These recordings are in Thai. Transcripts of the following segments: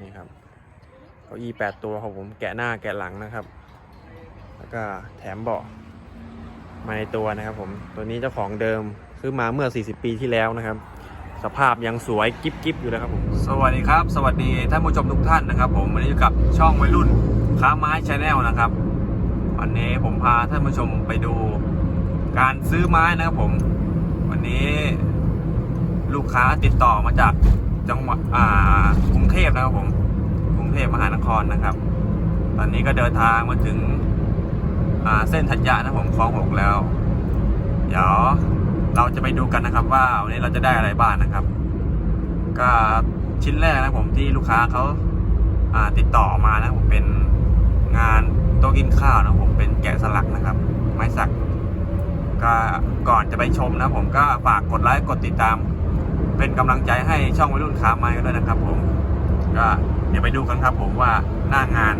นี่ครับเก้าอี้แปดตัวครับผมแกะหน้าแกะหลังนะครับ แล้วก็แถมเบาะมาในตัวนะครับผมตัวนี้เจ้าของเดิมซื้อมาเมื่อ 40 ปีที่แล้วนะครับ สภาพยังสวยกิ๊บกิ๊บอยู่เลยครับผมสวัสดีครับ สวัสดีท่านผู้ชมทุกท่านนะครับ ผมวันนี้อยู่กับช่องวัยรุ่นค้าไม้ชาแนลนะครับ วันนี้ผมพาท่านผู้ชมไปดูการซื้อไม้นะครับผม วันนี้ลูกค้าติดต่อมาจาก จังหวัดอ่ากรุงเทพนะครับผมกรุงเทพมหานครนะครับ ตอนนี้ก็เดินทางมาถึงอ่าเส้นธัญญะนะผมคลองหกแล้ว เดี๋ยวเราจะไปดูกันนะครับ ว่าวันนี้เราจะได้อะไรบ้างนะครับ ก็ชิ้นแรกนะผมที่ลูกค้าเขาาติดต่อมานะผมเป็นงานโต๊ะกินข้าวนะผมเป็นแกะสลักนะครับ ไม้สัก ก็ก่อนจะไปชมนะผมก็ฝากกดไลค์กดติดตาม เป็นกำลังใจให้ช่องวัยรุ่นขาไม้กันด้วยนะครับ ผม ก็เดี๋ยวไปดูกันครับ ผมว่าหน้างาน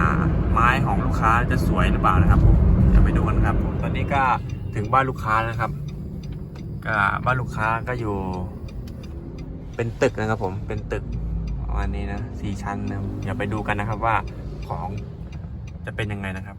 าไม้ของลูกค้าจะสวยหรือเปล่านะครับผมเดี๋ยวไปดูกันครับผมตอนนี้ก็ถึงบ้านลูกค้าแล้วนะครับก็บ้านลูกค้าก็อยู่ เป็นตึกนะครับ ผมเป็นตึกประมาณนี้นะสี่ชั้นนะเดี๋ยวไปดูกันนะครับว่าของจะเป็นยังไงนะครับ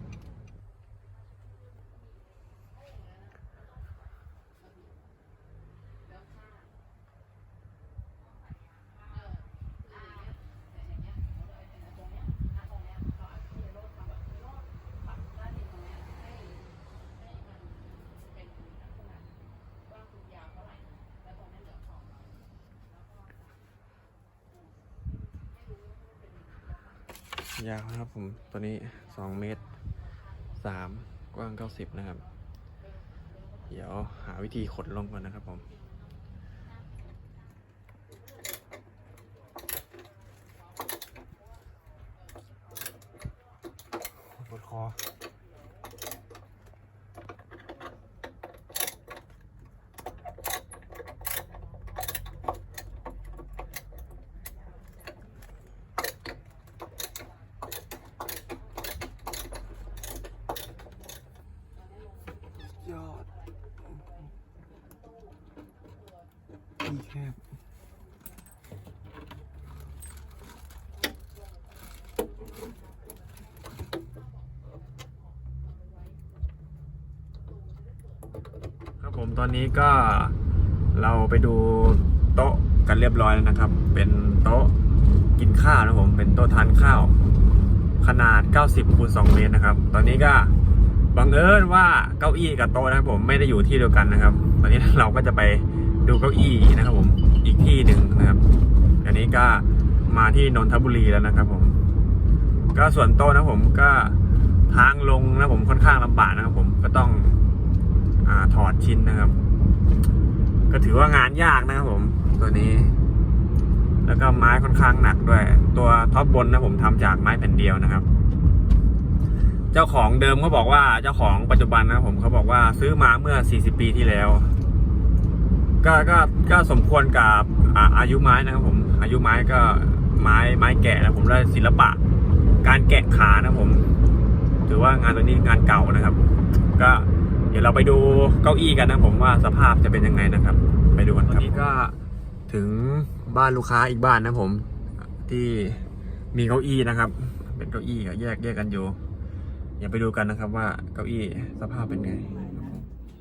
ยาวนะครับผมตัวนี้สองเมตรสามกว้างเก้าสิบนะครับ เดี๋ยวหาวิธีขดลงก่อนนะครับผมปวดคอ ยอดนี่แคบครับ ผมตอนนี้ก็เราไปดูโต๊ะกันเรียบร้อยแล้วนะครับ เป็นโต๊ะกินข้าวนะผมเป็นโต๊ะทานข้าว ขนาด 90คูณ2เมตรนะครับ ตอนนี้ก็บังเอิญว่าเก้าอี้กับโต๊ะนะครับผมไม่ได้อยู่ที่เดียวกันนะครับ ตอนนี้เราก็จะไปดูเก้าอี้นะครับผมอีกที่หนึ่งนะครับอันนี้ก็มาที่นนทบุรีแล้วนะครับผม ก็ส่วนโต๊ะนะผมก็ทางลงนะผมค่อนข้างลำบากนะครับผมก็ต้อง อถอดชิ้นนะครับ ก็ถือว่างานยากนะครับผม ตัวนี้ แล้วก็ไม้ค่อนข้างหนักด้วย ตัวท็อปบนนะผมทำจากไม้แผ่นเดียวนะครับ เจ้าของเดิมเขาบอกว่าเจ้าของปัจจุบันนะผมเขาบอกว่าซื้อมาเมื่อ 40 ปีที่แล้ว ก็ก็ก็สมควรกับอาอายุไม้นะครับผม อายุไม้ก็ไม้ไม้แกะนะผมได้ศิลปะ การแกะขานะผมถือว่างานตัวนี้งานเก่านะครับ ก็ เดี๋ยวเราไปดูเก้าอี้กันนะผมว่าสภาพจะเป็นยังไงนะครับ ไปดูกันครับตอนนี้ก็ถึงบ้านลูกค้าอีกบ้านนะผม ที่มีเก้าอี้นะครับ เป็นเก้าอี้อะแยกแยกกันอยู่อย่าไปดูกันนะครับว่าเก้าอี้สภาพเป็นไง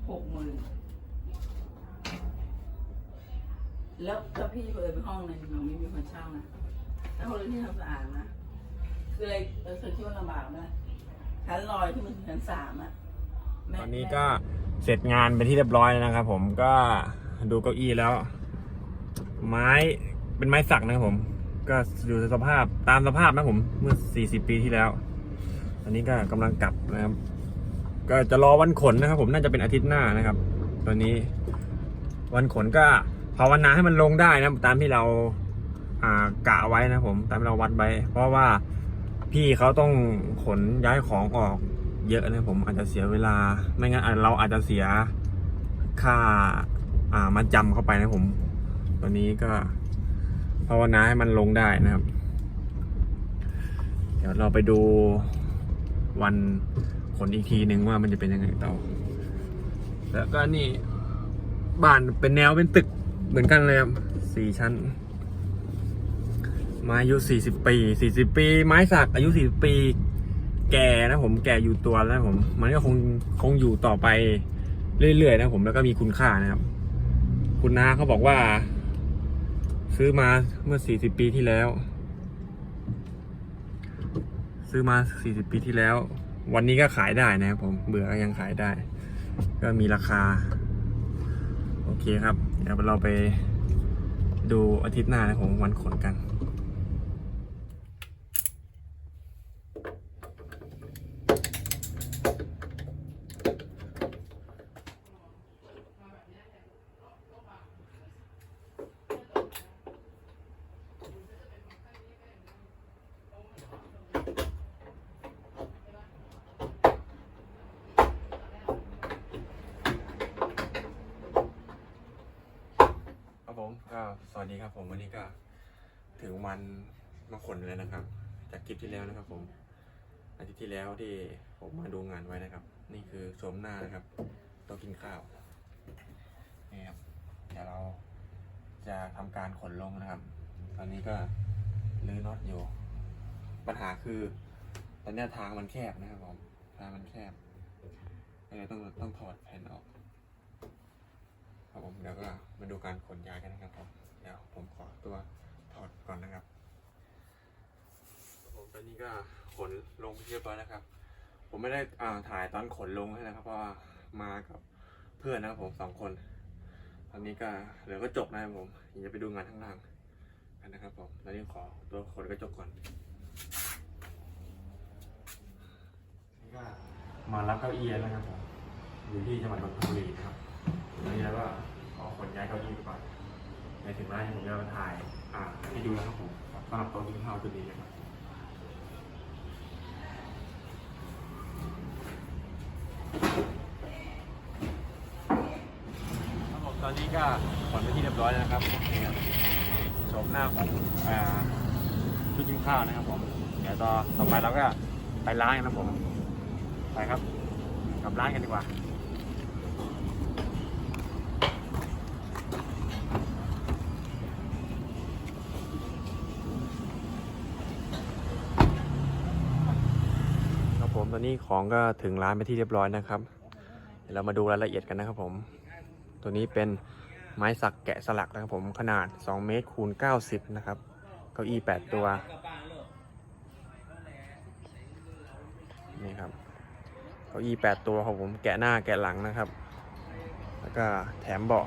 หกหมื่นแล้วแล้วพี่เปิดไปห้องหนึงเราไม่มีคนเช่านะถ้าคนที่ทำสะอาดนะคืออะไรเออเธอคิดว่าลำบากไหมชั้นลอยที่มันถึงชั้นสามอะแม่ ตอนนี้ก็เสร็จงานเป็นที่เรียบร้อยแล้วนะครับ ผมก็ดูเก้าอี้แล้ว ไม้เป็นไม้สักนะครับผม ก็อยู่ในสภาพตามสภาพนะผมเมื่อ 40 ปีที่แล้วอันนี้ก็กำลังกลับนะครับ ก็จะรอวันขนนะครับ ผมน่าจะเป็นอาทิตย์หน้านะครับ ตอนนี้วันขนก็ภาวนาให้มันลงได้นะตามที่เราอ่ากะไว้นะผมตามที่เราวัดไว้เพราะว่าพี่เขาต้องขนย้ายของออก เยอะนะผมอาจจะเสียเวลา ไม่งั้นเราอาจจะเสียค่าอ่ามาจำเข้าไปนะผมตอนนี้ก็ภาวนาให้มันลงได้นะครับ เดี๋ยวเราไปดูวันขนอีกทีหนึ่งว่ามันจะเป็นยังไงต่อ แล้วก็นี่บ้านเป็นแนวเป็นตึกเหมือนกันเลยครับสี่ชั้น ไม้อายุสี่สิบปีสี่สิบปี ไม้สักอายุสี่สิบปี แก่นะผมแก่อยู่ตัวแล้วผม มันก็คงคงอยู่ต่อไปเรื่อยๆนะผมแล้วก็มีคุณค่านะครับ คุณน้าเขาบอกว่า ซื้อมาเมื่อสี่สิบปีที่แล้ว ซื้อมาสี่สิบปีที่แล้ว วันนี้ก็ขายได้นะครับผมเบื่อก็ยังขายได้ ก็มีราคา โอเคครับ เดี๋ยวเราไปดูอาทิตย์หน้านะผมวันขนกัน ครับ ผมก็สวัสดีครับผมวันนี้ก็ถึงวันมาขนเลยนะครับ จากคลิปที่แล้วนะครับ ผมอาทิตย์ที่แล้วที่ผมมาดูงานไว้นะครับ นี่คือโฉมหน้านะครับโต๊ะกินข้าวนี่ครับเดี๋ยวเราจะทำการขนลงนะครับ ตอนนี้ก็ลื้อน็อตอยู่ ปัญหาคือตอนเนี้ทางมันแคบนะครับผมทางมันแคบก็เลยต้องต้องถอดแผ่นออก ครับผมเดี๋ยวก็มาดูการขนย้ายกันนะครับผมเดี๋ยวผมขอตัวถอดก่อนนะครับครับผมตอนนี้ก็ขนลงเรียบร้อยแล้วครับ ผมไม่ได้อ่าถ่ายตอนขนลงให้นะครับ เพราะว่ามากับเพื่อนนะครับผมสองคน ตอนนี้ก็เหลือก็จบนะครับผมเดี๋ยวจะไปดูงานข้างล่างกันนะครับผมตอนนี้ขอตัวขนกระจกก่อนนี่ก็มารับเก้าอี้แล้วนะครับผมอยู่ที่จังหวัดนนทบุรีนะครับวันนี้เราก็ ขอขนย้ายเก้าอี้ไปก่อนในถึงร้านผมจะมาถ่ายอ่าให้ดูนะครับผมสำหรับโต๊ะกินข้าวตัวนี้นะครับครับผมตอนนี้ก็ขนไปที่เรียบร้อยแล้วนะครับนี่ครับชมหน้าของอ่าชุดกินข้าวนะครับผมเดี๋ยวต่อต่อไปเราก็ไปร้านกันนะครับผมไปครับกลับร้านกันดีกว่า ครับผมต อนนี้ของก็ถึงร้านไปที่เรียบร้อยนะครับเดี๋ยวเรามาดูรายละเอียดกันนะครับผม ตัวนี้เป็นไม้สักแกะสลักนะครับผมขนาด 2 เมตรคูณ90 นะครับ เก้าอี้ 8 ตัว นี่ครับ เก้าอี้ 8 ตัวครับผมแกะหน้าแกะหลังนะครับ แล้วก็แถมเบาะ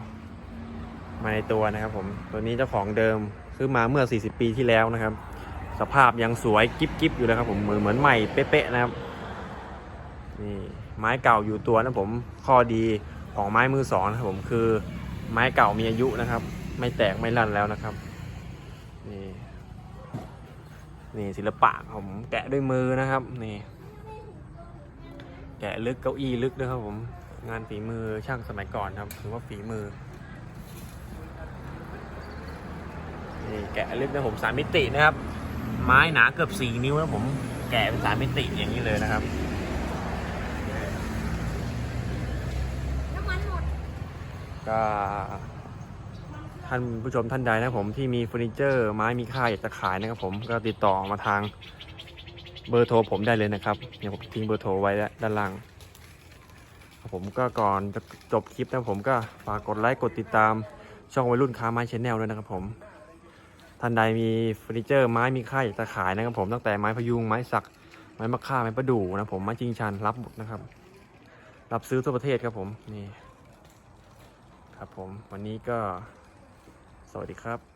มาในตัวนะครับผมตัวนี้เจ้าของเดิมซื้อมาเมื่อ 40 ปีที่แล้วนะครับ สภาพยังสวยกิ๊บกิ๊บอยู่เลยครับผมเหมือนเหมือนใหม่เป๊ะๆนะครับ นี่ไม้เก่าอยู่ตัวนะผมข้อดีของไม้มือสองนะครับผมคือไม้เก่ามีอายุนะครับ ไม่แตกไม่ลั่นแล้วนะครับนี่นี่ศิลปะผมแกะด้วยมือนะครับนี่ แกะลึกเก้าอี้ลึกนะครับผมงานฝีมือช่างสมัยก่อนครับถือว่าฝีมือนี่แกะลึกนะผมสามมิตินะครับ ไม้หนาเกือบสี่นิ้วแล้วผมแกะเป็นสามมิติอย่างนี้เลยนะครับ น้ำมันหมด ก็ท่านผู้ชมท่านใดนะผมที่มีเฟอร์นิเจอร์ไม้มีค่าอยากจะขายนะครับผมก็ติดต่อมาทางเบอร์โทรผมได้เลยนะครับเดี๋ยวผมทิ้งเบอร์โทรไว้ด้านล่างครับผมก็ก่อนจะจบคลิปนะผมก็ฝากกดไลค์กดติดตามช่องวัยรุ่นค้าไม้ชแนลด้วยนะครับผมท่านใดมีเฟอร์นิเจอร์ไม้มีค่าอยากจะขายนะครับผมตั้งแต่ไม้พยุงไม้สักไม้มะค่าไม้ประดู่นะผมไม้จิงชันรับหมดนะครับ รับซื้อทั่วประเทศครับผมนี่ ครับผมวันนี้ก็สวัสดีครับ